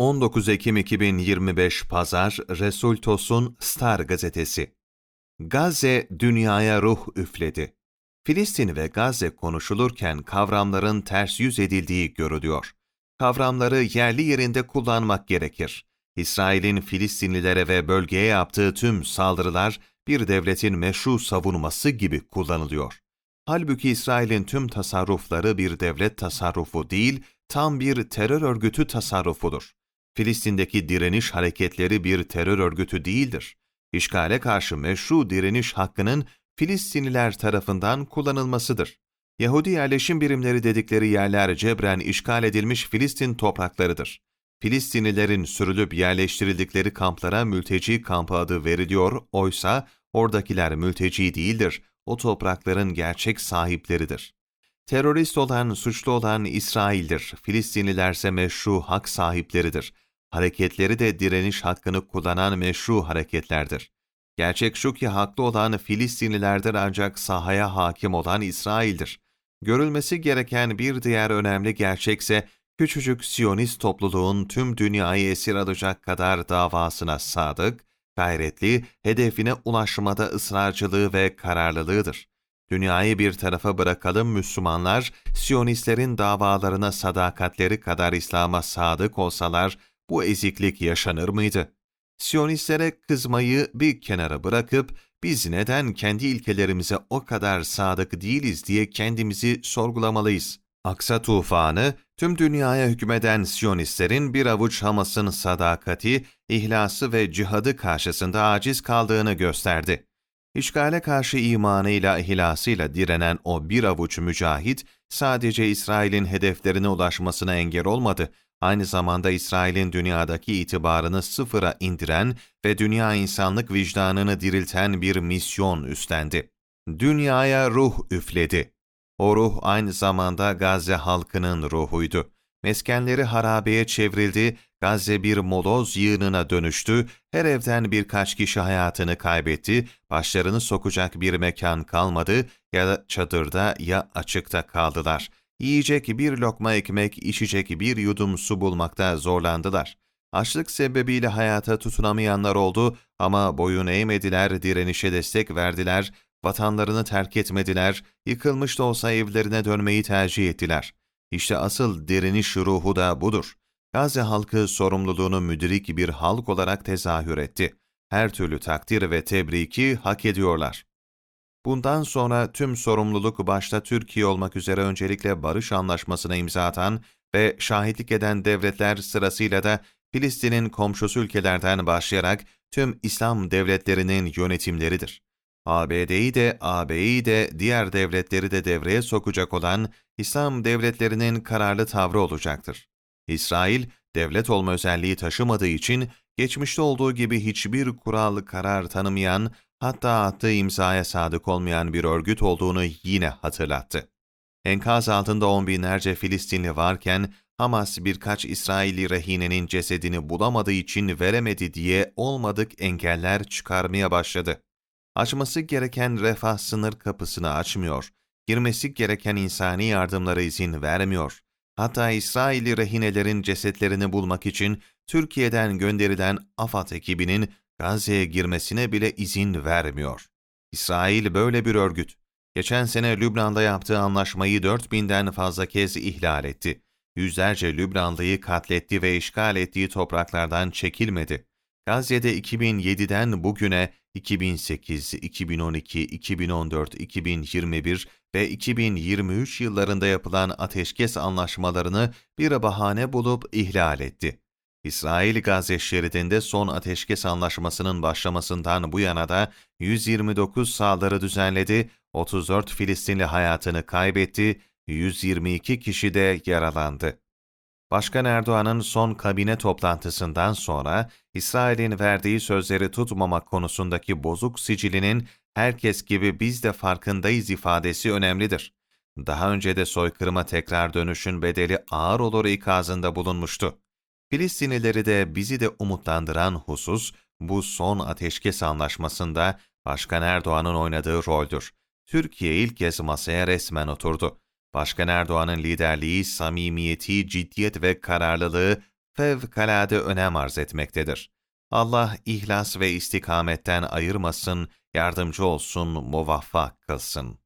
19 Ekim 2025 Pazar Resul Tosun Star Gazetesi Gazze dünyaya ruh üfledi. Filistin ve Gazze konuşulurken kavramların ters yüz edildiği görülüyor. Kavramları yerli yerinde kullanmak gerekir. İsrail'in Filistinlilere ve bölgeye yaptığı tüm saldırılar bir devletin meşru savunması gibi kullanılıyor. Halbuki İsrail'in tüm tasarrufları bir devlet tasarrufu değil, tam bir terör örgütü tasarrufudur. Filistin'deki direniş hareketleri bir terör örgütü değildir. İşgale karşı meşru direniş hakkının Filistinliler tarafından kullanılmasıdır. Yahudi yerleşim birimleri dedikleri yerler cebren işgal edilmiş Filistin topraklarıdır. Filistinlilerin sürülüp yerleştirildikleri kamplara mülteci kampı adı veriliyor, oysa oradakiler mülteci değildir, o toprakların gerçek sahipleridir. Terörist olan, suçlu olan İsrail'dir, Filistinlilerse meşru hak sahipleridir. Hareketleri de direniş hakkını kullanan meşru hareketlerdir. Gerçek şu ki haklı olan Filistinlilerdir ancak sahaya hakim olan İsrail'dir. Görülmesi gereken bir diğer önemli gerçekse, küçücük Siyonist topluluğun tüm dünyayı esir alacak kadar davasına sadık, gayretli, hedefine ulaşmada ısrarcılığı ve kararlılığıdır. Dünyayı bir tarafa bırakalım Müslümanlar, Siyonistlerin davalarına sadakatleri kadar İslam'a sadık olsalar, bu eziklik yaşanır mıydı? Siyonistlere kızmayı bir kenara bırakıp, biz neden kendi ilkelerimize o kadar sadık değiliz diye kendimizi sorgulamalıyız. Aksa tufanı, tüm dünyaya hükmeden Siyonistlerin bir avuç Hamas'ın sadakati, ihlası ve cihadı karşısında aciz kaldığını gösterdi. İşgale karşı imanıyla, ihlasıyla direnen o bir avuç mücahit, sadece İsrail'in hedeflerine ulaşmasına engel olmadı, aynı zamanda İsrail'in dünyadaki itibarını sıfıra indiren ve dünya insanlık vicdanını dirilten bir misyon üstlendi. Dünyaya ruh üfledi. O ruh aynı zamanda Gazze halkının ruhuydu. Meskenleri harabeye çevrildi, Gazze bir moloz yığınına dönüştü, her evden birkaç kişi hayatını kaybetti, başlarını sokacak bir mekan kalmadı ya çadırda ya açıkta kaldılar. Yiyecek bir lokma ekmek, içecek bir yudum su bulmakta zorlandılar. Açlık sebebiyle hayata tutunamayanlar oldu ama boyun eğmediler, direnişe destek verdiler, vatanlarını terk etmediler, yıkılmış da olsa evlerine dönmeyi tercih ettiler. İşte asıl direniş ruhu da budur. Gazze halkı sorumluluğunu müdrik bir halk olarak tezahür etti. Her türlü takdir ve tebriki hak ediyorlar. Bundan sonra tüm sorumluluk başta Türkiye olmak üzere öncelikle barış anlaşmasına imza atan ve şahitlik eden devletler sırasıyla da Filistin'in komşusu ülkelerden başlayarak tüm İslam devletlerinin yönetimleridir. ABD'yi de AB'yi de diğer devletleri de devreye sokacak olan İslam devletlerinin kararlı tavrı olacaktır. İsrail, devlet olma özelliği taşımadığı için geçmişte olduğu gibi hiçbir kural karar tanımayan, hatta attığı imzaya sadık olmayan bir örgüt olduğunu yine hatırlattı. Enkaz altında on binlerce Filistinli varken Hamas birkaç İsraili rehinenin cesedini bulamadığı için veremedi diye olmadık engeller çıkarmaya başladı. Açması gereken refah sınır kapısını açmıyor, girmesi gereken insani yardımlara izin vermiyor. Hatta İsraili rehinelerin cesetlerini bulmak için Türkiye'den gönderilen AFAD ekibinin Gazze'ye girmesine bile izin vermiyor. İsrail böyle bir örgüt. Geçen sene Lübnan'da yaptığı anlaşmayı 4000'den fazla kez ihlal etti. Yüzlerce Lübnanlıyı katletti ve işgal ettiği topraklardan çekilmedi. Gazze'de 2007'den bugüne 2008, 2012, 2014, 2021 ve 2023 yıllarında yapılan ateşkes anlaşmalarını bir bahane bulup ihlal etti. İsrail-Gazze şeridinde son ateşkes anlaşmasının başlamasından bu yana da 129 saldırı düzenledi, 34 Filistinli hayatını kaybetti, 122 kişi de yaralandı. Başkan Erdoğan'ın son kabine toplantısından sonra İsrail'in verdiği sözleri tutmamak konusundaki bozuk sicilinin herkes gibi biz de farkındayız ifadesi önemlidir. Daha önce de soykırıma tekrar dönüşün bedeli ağır olur ikazında bulunmuştu. Filistinlileri de bizi de umutlandıran husus bu son ateşkes anlaşmasında Başkan Erdoğan'ın oynadığı roldür. Türkiye ilk kez masaya resmen oturdu. Başkan Erdoğan'ın liderliği, samimiyeti, ciddiyet ve kararlılığı fevkalade önem arz etmektedir. Allah ihlas ve istikametten ayırmasın, yardımcı olsun, muvaffak kılsın.